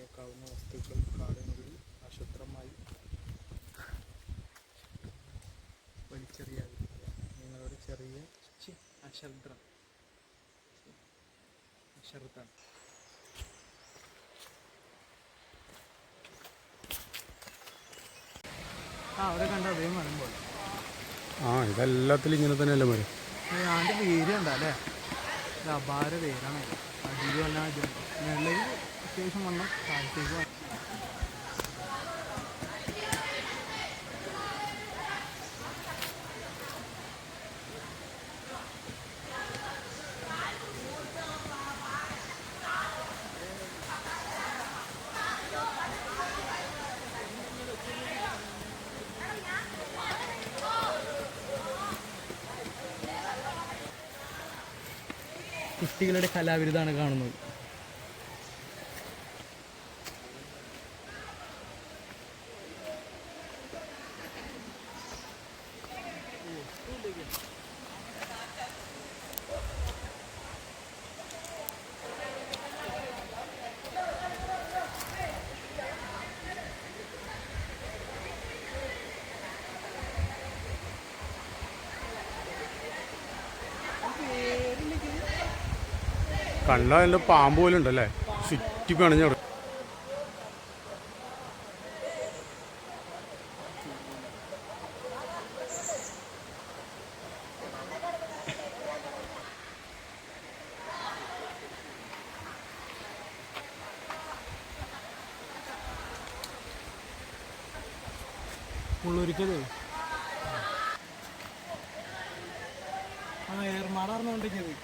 ഉപയോഗിക്കാവുന്ന വസ്തുക്കൾ കാടുകളിൽ അശുദ്ധമായി വലിച്ചെറിയാതിരിക്കുക. നിങ്ങളുടെ ചെറിയ അശ്രദ്ധം അശ്രദ്ധം ആ ഇതെല്ലാത്തിലും ഇങ്ങനെ തന്നെയല്ലേ മരം? ഞാന്റെ പേര് കണ്ട അല്ലേ? ഇത് അപാര പേരാണ്. അടിയിൽ വല്ല വെള്ളയിൽ അത്യാവശ്യം വണ്ണം. താഴത്തേക്ക് കുട്ടികളുടെ കലാവിരുതാണ് കാണുന്നത്. കണ്ട അതിന്റെ പാമ്പ് പോലെ ഉണ്ടല്ലേ? ചുറ്റി പണിഞ്ഞ മുള്ളൂരിക്കത് ആ ഏർമാടാർന്നുകൊണ്ടിരിക്കുന്നത്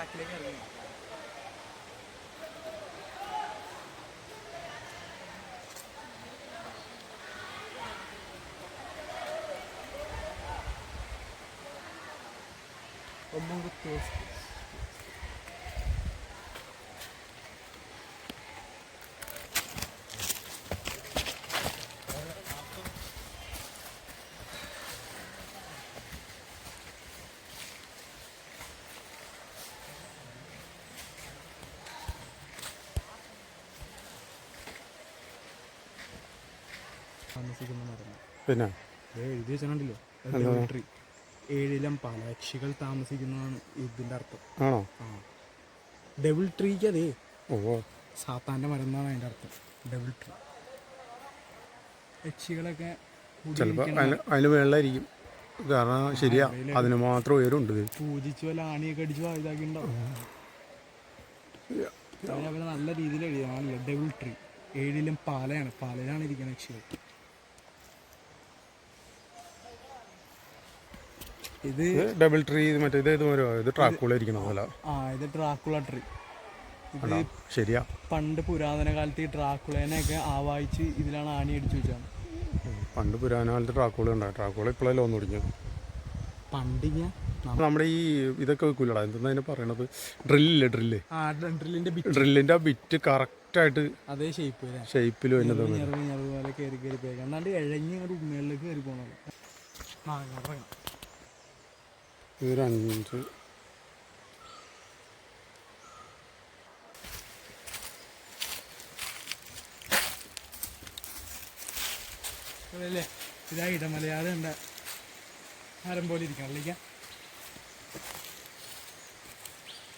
ബാക്കിലേക്ക് ഇറങ്ങി ഒന്നും കുത്തി താമസിക്കുന്ന പിന്നെ? എഴുതി വെച്ചിട്ടുണ്ടല്ലോ ട്രീ ഏഴിലം പലയക്ഷികൾ താമസിക്കുന്നതാണ് ഇതിന്റെ അർത്ഥം. ആണോ? ആ. ഡബിൾ ട്രീക്ക് അതേ. ഓ സാത്താന്റെ മരം എന്നാണ് അതിന്റെ അർത്ഥം. ഡബിൾ ട്രീ യക്ഷികളൊക്കെ ചിലപ്പോൾ അതിന് വെള്ളമായിരിക്കും കാരണം ശരിയാ അതിന് മാത്രം ഉയരമുണ്ട് പൂജിച്ചു വല്ല ആണിയൊക്കെ അടിച്ചു ഇതാക്കിണ്ടാവും നല്ല രീതിയിൽ എഴുതിയാണ് ഡബിൾ ട്രീ ഏഴിലും പാലയാണ്. പാലയിലാണ് ഇരിക്കുന്നത് യക്ഷികൾ ഇത് ഡബിൾ ട്രീ ഇത് മറ്റേ ഇത് ഇത് ഇത് ട്രാക്കുള ഇരിക്കണ പോലെ. ആ ഇത് ട്രാക്കുള ട്രീ ഇത് ശരിയാ. പണ്ട് പുരാതന കാലത്ത് ഈ ട്രാക്കുളേനെയൊക്കെ ആവാഹിച്ച് ഇതിലാണ് ആണി അടിച്ചു വെച്ചാണ് പണ്ട് പുരാതന കാലത്ത് ട്രാക്കുള ഉണ്ടായി ട്രാക്കുള ഇപ്പോഴല്ലേ ഒന്ന് തുടങ്ങിയത് പണ്ട് ഞാൻ നമ്മുടെ ഈ ഇതൊക്കെ വെക്കൂലടാ. എന്താ അതിനെ പറയണത്? ഡ്രില്ലില്ലേ ഡ്രില്ല് ആ ഡ്രില്ലിന്റെ ബിറ്റ് കറക്റ്റ് ആ ബിറ്റ് കറക്റ്റായിട്ട് അതേ ഷേപ്പ് ഷേപ്പിൽ വരുന്നത് ഞെറുവ് ഞെറുവ് പോലെ കയറി കയറി പോയി കണ്ടാണ്ട് ഇഴഞ്ഞ് ഉമ്മകളിലേക്ക് കയറി പോകണത് ഇതൊരു അഞ്ച്. അതല്ലേ ഇതാ മരം പോലെ ഇരിക്കണം. അല്ലേ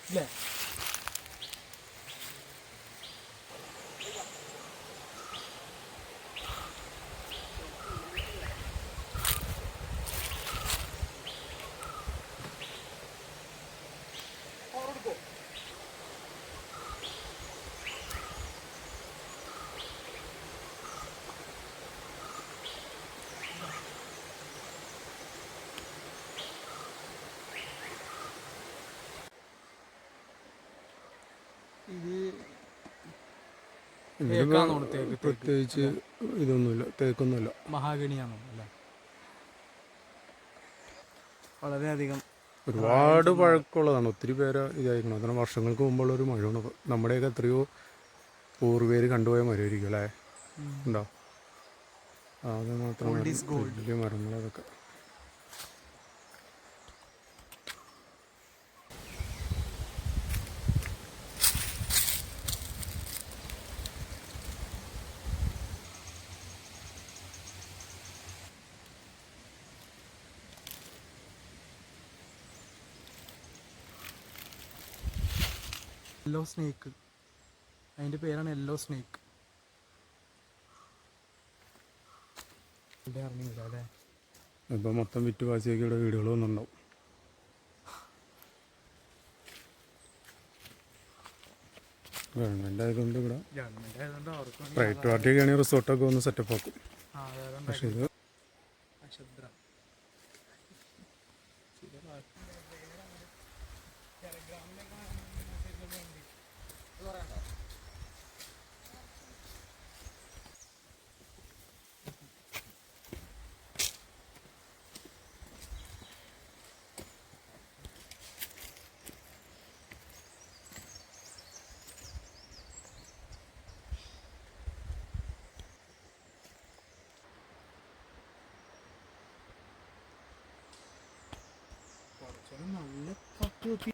ഇല്ലേ? പ്രത്യേകിച്ച് ഇതൊന്നുമില്ല തേക്കൊന്നുമില്ല. മഹാഗണിയാണോ അല്ലേ? വളരെയധികം ഒരുപാട് പഴക്കമുള്ളതാണ് ഒത്തിരി പേര് ഇതായിരിക്കണം. അത്ര വർഷങ്ങൾക്ക് മുമ്പുള്ള ഒരു മഴയാണ്. നമ്മുടെയൊക്കെ എത്രയോ പൂർവേര് കണ്ടുപോയ മരമായിരിക്കും അല്ലേ? ഉണ്ടോ? അത് മാത്രം. വലിയ മരങ്ങൾ യെല്ലോ സ്നേക്ക് അതിന്റെ പേരാണ് യെല്ലോ സ്നേക്ക് ഇവിടെ അറിഞ്ഞില്ല അല്ലേ ഇപ്പം മൊത്തം വിറ്റ് വാസിയൊക്കെ ഇവിടെ വീടുകൾ വന്നിട്ടുണ്ടാവും ഗവൺമെന്റ് ആയതുകൊണ്ട് ഇവിടെ പ്രൈവറ്റ് പാർട്ടിയൊക്കെ ആണെങ്കിൽ റിസോർട്ടൊക്കെ ഒന്ന് സെറ്റപ്പ് ആക്കും. പക്ഷേ ഇത് അശുദ്ര two, three.